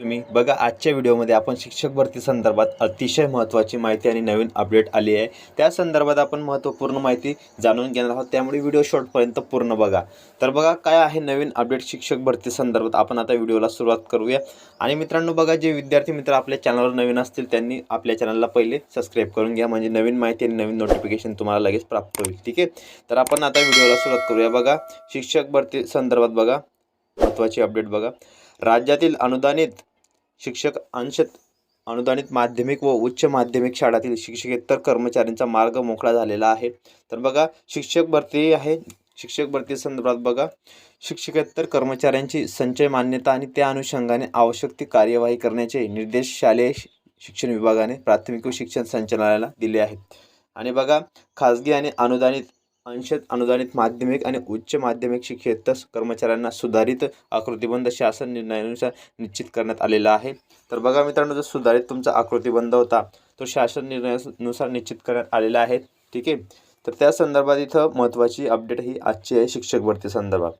तुम्ही बघा आजच्या व्हिडिओमध्ये आपण शिक्षक भरती संदर्भात अतिशय महत्त्वाची माहिती आणि नवीन अपडेट आली आहे. त्या संदर्भात आपण महत्त्वपूर्ण माहिती जाणून घेणार आहोत. त्यामुळे व्हिडिओ शॉर्टपर्यंत पूर्ण बघा. तर बघा काय आहे नवीन अपडेट शिक्षक भरती संदर्भात? आपण आता व्हिडिओला सुरुवात करूया. आणि मित्रांनो बघा जे विद्यार्थी मित्र आपल्या चॅनलवर नवीन असतील त्यांनी आपल्या चॅनलला पहिले सबस्क्राईब करून घ्या. म्हणजे नवीन माहिती आणि नवीन नोटिफिकेशन तुम्हाला लगेच प्राप्त होईल. ठीक आहे? तर आपण आता व्हिडिओला सुरुवात करूया. बघा शिक्षक भरती संदर्भात बघा. महत्त्वाची अपडेट बघा. राज्यातील अनुदानित शिक्षक अंशत अनुदानित माध्यमिक व उच्च माध्यमिक शाळातील शिक्षकेतर कर्मचाऱ्यांचा मार्ग मोकळा झालेला आहे. तर बघा शिक्षक भरती आहे. शिक्षक भरती संदर्भात बघा. शिक्षकेतर कर्मचाऱ्यांची संचय मान्यता आणि त्या अनुषंगाने आवश्यक ती कार्यवाही करण्याचे निर्देश शालेय शिक्षण विभागाने प्राथमिक व शिक्षण संचालनालयाला दिले आहेत. आणि बघा खाजगी आणि अनुदानित अंशत अनुदानित माध्यमिक आणि उच्च माध्यमिक शिक्षेतच कर्मचाऱ्यांना सुधारित आकृतीबंध शासन निर्णयानुसार निश्चित करण्यात आलेला आहे. तर बघा मित्रांनो जो सुधारित तुमचा आकृतीबंध होता तो शासन निर्णयानुसार निश्चित करण्यात आलेला आहे. ठीक आहे? तर त्या संदर्भात इथं महत्त्वाची अपडेट ही आजची आहे शिक्षक भरती संदर्भात.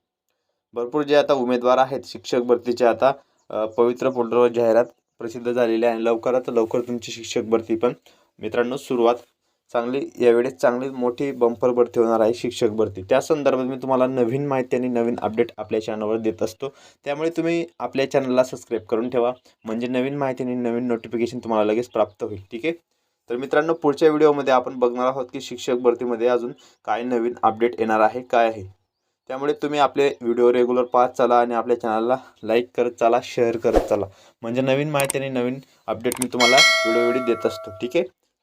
भरपूर जे आता उमेदवार आहेत शिक्षक भरतीचे आता पवित्र पोर्टलवर जाहिरात प्रसिद्ध झालेली आहे आणि लवकरात लवकर तुमची शिक्षक भरती पण मित्रांनो सुरुवात चांगली यावेळेस चांगली मोठी बंपर भरती होणार आहे शिक्षक भरती. त्या संदर्भात मी तुम्हाला नवीन माहिती आणि नवीन अपडेट आपल्या चॅनलवर देत असतो. त्यामुळे तुम्ही आपल्या चॅनलला सबस्क्राईब करून ठेवा. म्हणजे नवीन माहिती आणि नवीन नोटिफिकेशन तुम्हाला लगेच प्राप्त होईल. ठीक आहे? तर मित्रांनो पुढच्या व्हिडिओमध्ये आपण बघणार आहोत की शिक्षक भरतीमध्ये अजून काय नवीन अपडेट येणार आहे काय आहे. त्यामुळे तुम्ही आपले व्हिडिओ रेग्युलर पाहत चला आणि आपल्या चॅनलला लाईक करत चला शेअर करत चला. म्हणजे नवीन माहिती आणि नवीन अपडेट मी तुम्हाला व्हिडिओ व्हिडिओ देत असतो. ठीक आहे?